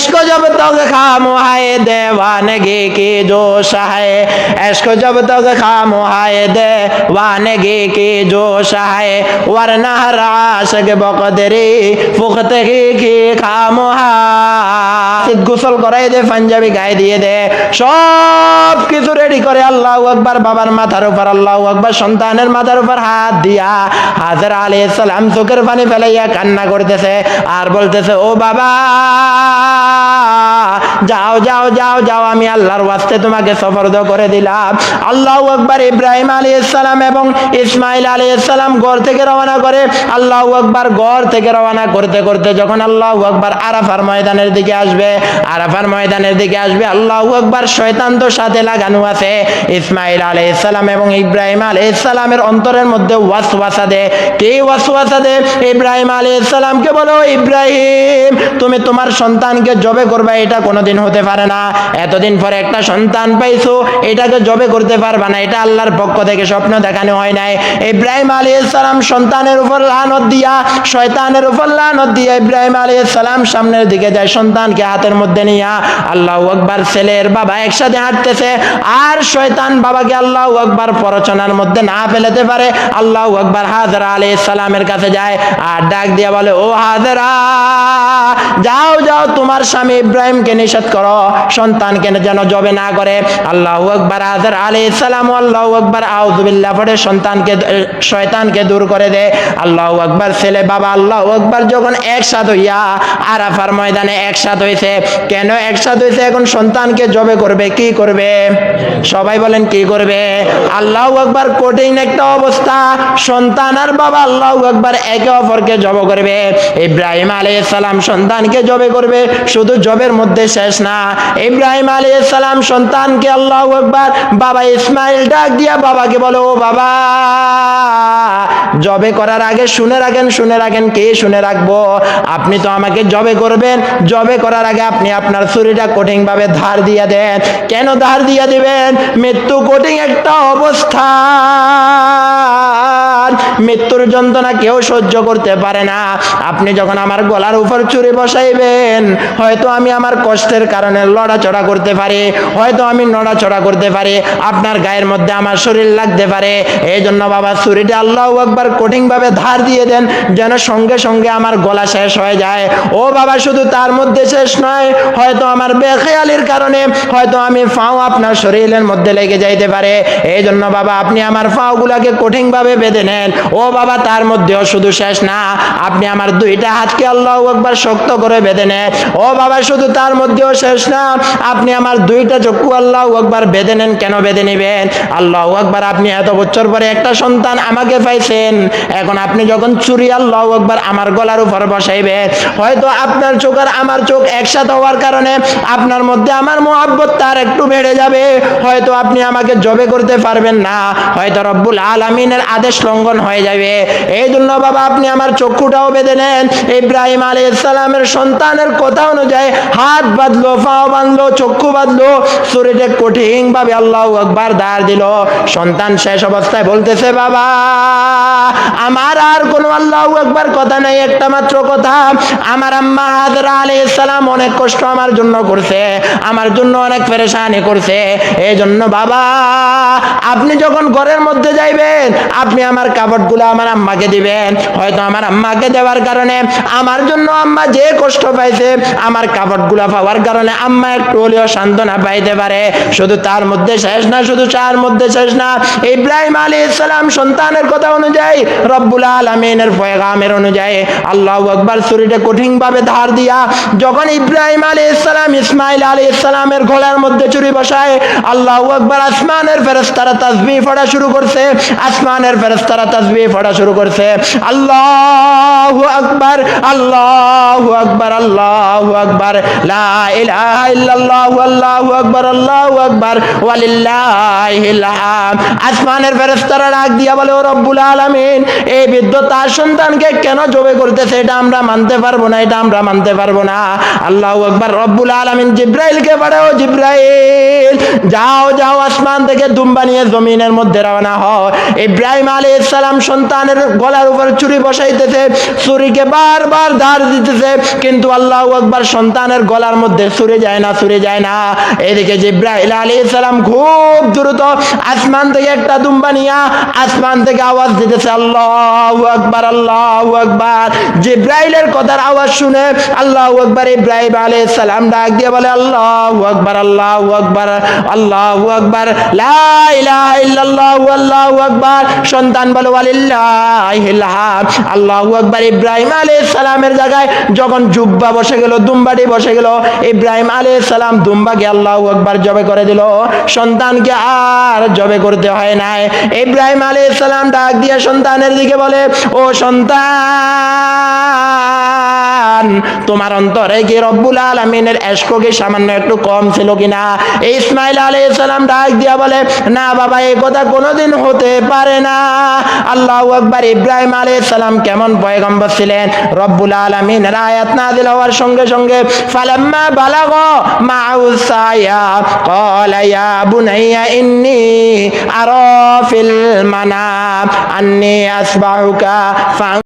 इश्क जब तक खाम है देवानगी की जोश है। इसको जब तक खाम है देवानगी की जोश है। वरना हर आशिक बकदरी पुख्तगी की মাসজিদ গোসল করাই দে, পাঞ্জাবি গায়ে দিয়ে দে। সব কিছু রেডি করে আল্লাহ আকবার বাবার মাথার উপর, আল্লাহ আকবার সন্তানের মাথার উপর হাত দিয়া হাজার আলী সালাম চোখের পানি ফেলাইয়া কান্না করতেছে আর বলতেছে, ও বাবা যাও যাও যাও যাও, আমি আল্লাহর ওয়াস্তে তোমাকে সফরদ করে দিলাম। আল্লাহ আকবার ইব্রাহিম আলী ইসলাম এবং ইসমাইল আলী ইসলাম ঘর থেকে রওনা করে আল্লাহ আকবার ঘর থেকে রওনা করতে করতে যখন আল্লাহ আকবার আরাফার ময়দানের দিকে আসবে, আরাফার ময়দানের দিকে আসবে, আল্লাহ আকবার শয়তান তো সাথে লাগানো আছে। ইসমাইল আলী ইসলাম এবং ইব্রাহিম আলী ইসলামের অন্তরের মধ্যে ওয়াসওয়াসা দে। কে ওয়াসওয়াসা দে? ইব্রাহিম আলী ইসলামকে বলো, ইব্রাহিম, তুমি তোমার সন্তানকে জবে করবে, এটা কোনোদিন হতে পারে না, এতদিন পরে একটা সন্তান পাইছো এটাকে জবে করতে পারবে না, এটা আল্লাহর পক্ষ থেকে স্বপ্ন দেখানো হয় নাই। ইব্রাহিম আলী ইসলাম সন্তানের উপর লানত দিয়া, শয়তানের উপর লানত দিয়া ইব্রাহিম আলী ইসলাম সামনের দিকে যায়, সন্তানকে হাতের মধ্যে নিয়া আল্লাহ আকবার ছেলের বাবা একসাথে হাঁটতেছে, আর শয়তান বাবাকে আল্লাহ আকবার পরচনার মধ্যে না ফেলেতে পারে, আল্লাহ আকবার হাজরা আলী ইসলামের কাছে যায় আর ডাক দিয়া বলে, ও হাজরা, যাও যাও, তোমার স্বামী ইব্রাহিমকে নিষেধ করো, সন্তানকে যেন জবে না করে। আল্লাহ আকবার হাজার আলী ইসলাম আল্লাহ আকবার আউজুবিল্লাহ পড়ে সন্তানকে শয়তানকে দূর করে দে। আল্লাহ আকবার, ছেলে বাবা, আল্লাহ আকবার, যখন একসাথ হইয়া আরাফার ময়দানে একসাথ হয়েছে কেন একসাথ হয়েছে এখন সন্তানকে জবে করবে, কি করবে? সবাই বলেন, কি করবে? আল্লাহ আকবার, কঠিন একটা অবস্থা। সন্তান আর বাবা আল্লাহ আকবার একে অপরকে জব করবে। ইব্রাহিম আলী সালাম সন্তানকে জবে করবে। শুধু জবের মধ্যে শেষ না। ইব্রাহিম আলী সালাম সন্তানকে আল্লাহ আকবার বাবা ইসমাইল ডাক দিয়া বাবাকে বলো, ও বাবা, জবে করার আগে শুনে রাখেন শুনে রাখেন, কে শুনে রাখব? আপনি তো আমাকে জবে করবেন। জবে করার আগে আপনি আপনার ছুরিটা কঠিন ভাবে ধার দিয়ে দেন। কেন ধার দিয়ে দিবেন? মৃত্যু কঠিন একটা অবস্থা। মৃত্যুর যন্ত্রণা কেউ সহ্য করতে পারে না। আপনি যখন আমার গলার উপর চুরি বসাইবেন, হয়তো আমি আমার কষ্টের কারণে লড়াচড়া করতে পারি, হয়তো আমি নড়াচড়া করতে পারি, আপনার গায়ের মধ্যে আমার শরীর লাগতে পারে। এই জন্য বাবা, চুরিটা আল্লাহ একবার কঠিনভাবে ধার দিয়ে দেন, যেন সঙ্গে সঙ্গে আমার গলা শেষ হয়ে যায়। ও বাবা, শুধু তার মধ্যে শেষ নয়, হয়তো আমার বেখেয়ালির কারণে, হয়তো আমি ফাও আপনার শরীরের মধ্যে লেগে যাইতে পারে। এই জন্য বাবা, আপনি আমার ফাওগুলাকে কঠিনভাবে বেঁধে নেন। ও বাবা, তার মধ্যেও শুধু শেষ না, আপনি আমার দুইটা হাতকে আল্লাহ একবার শক্ত করে বেঁধে নেন। ও বাবা, শুধু তার মধ্যেও শেষ না, আপনি আমার দুইটা চক্ষু আল্লাহ একবার বেঁধে নেন, কেন বেঁধে নেবেন? আল্লাহ একবার আপনি এত বছর পরে একটা সন্তান আমাকে পাইছেন। এখন আপনি যখন চুরি আল্লাহ একবার আমার গলার উপর বসাইবেন, হয়তো আপনার চোখ আর আমার চোখ একসাথে হওয়ার কারণে আপনার মধ্যে আমার মোহাব্বত তার একটু বেড়ে যাবে। হয়তো আপনি আমাকে জবে করতে পারবেন না। হয়তো রব্বুল আলমিনের আদেশ লঙ্ঘন হয়ে যাবে। এই জন্য বাবা, আপনি আমার চক্ষুটাও বেঁধে নেন। ইব্রাহিম আলী ইসলামের সন্তানের কথা অনুযায়ী হাত বাঁধলো, পাও বাঁধলো, চক্ষু বাঁধলো। শরীরে কঠিন ভাবে আল্লাহ একবার দাঁড় দিল। সন্তান শেষ অবস্থায় বলতেছে, বাবা, আমার আর কোনো আল্লাহ একবার কথা নাই, একটা মাত্র কথা। আমার আম্মা হাজরা আলী ইসলাম অনেক কষ্ট আমার জন্য করছে, আমার জন্য অনেক পেরেশানি করছে। এই জন্য বাবা, আপনি যখন ঘরের মধ্যে যাইবেন, আপনি আমার কাপড়গুলো আমার আম্মাকে দিবেন। হয়তো আমার আম্মাকে দেওয়ার কারণে আমার জন্য আম্মা যে কষ্ট পাইছে, আমার কাপড়গুলো পাওয়ার কারণে আম্মা একটু হলেও সান্ত্বনা পাইতে পারে। শুধু তার মধ্যে শেষ না, শুধু চার মধ্যে শেষ না। ইব্রাহিম আলী ইসলাম সন্তানের কথা অনুযায়ী, রব্বুল আলমিনের ফয়গামের অনুযায়ী আল্লাহ আকবার শরীরে কঠিন ভাবে ধার দিয়া, যখন ইব্রাহিম আলী ইসলাম ইসমাইল আলী ইসলামের গলার মধ্যে চুরি বসায়, আল্লাহ আকবার আসমানের ফেরেস্তারা তাসবি পড়া শুরু করছে। আসমানের ফেরস্তারা ফেরেস্তারা তাসবি পড়া শুরু করছে। আল্লাহ আকবার, আল্লাহ আকবার আল্লাহ আকবার, লা ইলাহা ইল্লাল্লাহু, আল্লাহু আকবার আল্লাহু আকবার, ওয়ালিল্লাহিল হাম। আসমানের ফেরেশতারা ডাক দিয়া বলে, ও রব্বুল আলামিন, এই বৃদ্ধ তার সন্তানকে কেন জবে করতেছে? এটা আমরা মানতে পারব না, এটা আমরা মানতে পারব না। আল্লাহু আকবার, রব্বুল আলামিন, জিব্রাইলকে পাঠাও, জিব্রাইল। যাও যাও, আসমান থেকে দুম্বা নিয়ে জমিনের মধ্যে রওনা হও। ইব্রাহিম আলাইহিস সালাম সন্তানের গলার উপর চুরি বসাইতেছে, চুরিকে বারবার ধার দিতেছে, কিন্তু আল্লাহ আকবার সন্তানের গলার মধ্যে চুরি যায় না চুরি যায় না। এদিকে জিব্রাইল আলী সালাম খুব দ্রুত আসমান থেকে একটা দুম্বা নিয়া আসমান থেকে আওয়াজ দিতেছে, আল্লাহ আকবার আল্লাহ আকবার। জিব্রাইলের কথার আওয়াজ শুনে আল্লাহ আকবার ইব্রাহিম আলী সালাম ডাক দিয়ে বলে, আল্লাহ আকবার আল্লাহ আকবার আল্লাহ আকবার আল্লাহু আকবার। সন্তান বলে হামদ। আল্লাহু আকবার ইব্রাহিম আলাইহিস সালামের জায়গায় যখন জুব্বা বসে গেল, দুম্বাটি বসে গেল, ইব্রাহিম আলাইহিস সালাম দুম্বাকে আল্লাহু আকবার জবে করে দিল। সন্তানকে আর জবে করতে হয় নাই। ইব্রাহিম আলাইহিস সালাম ডাক দিয়ে সন্তানের দিকে বলে, ও সন্তান! তোমার অন্তরে কি রব্বুল আলমিনের এসকো কি সামান্য একটু কম ছিল কিনা? ইসমাইল আলাইহিস সালাম ডাক দিয়া বলে, না বাবা এই কথা কোনোদিন হতে পারে না। আল্লাহ আকবার ইব্রাহিম আলাইহিস সালাম কেমন পয়গম্বর ছিলেন? রব্বুল আলামিনের আয়াত নাযিল হওয়ার সঙ্গে সঙ্গে, ফালাম্মা বালাগ মাউ সায়া ইয়া বুনাইয়া ইন্নী আরা ফিল মানাম আন্নী আসবাহুকা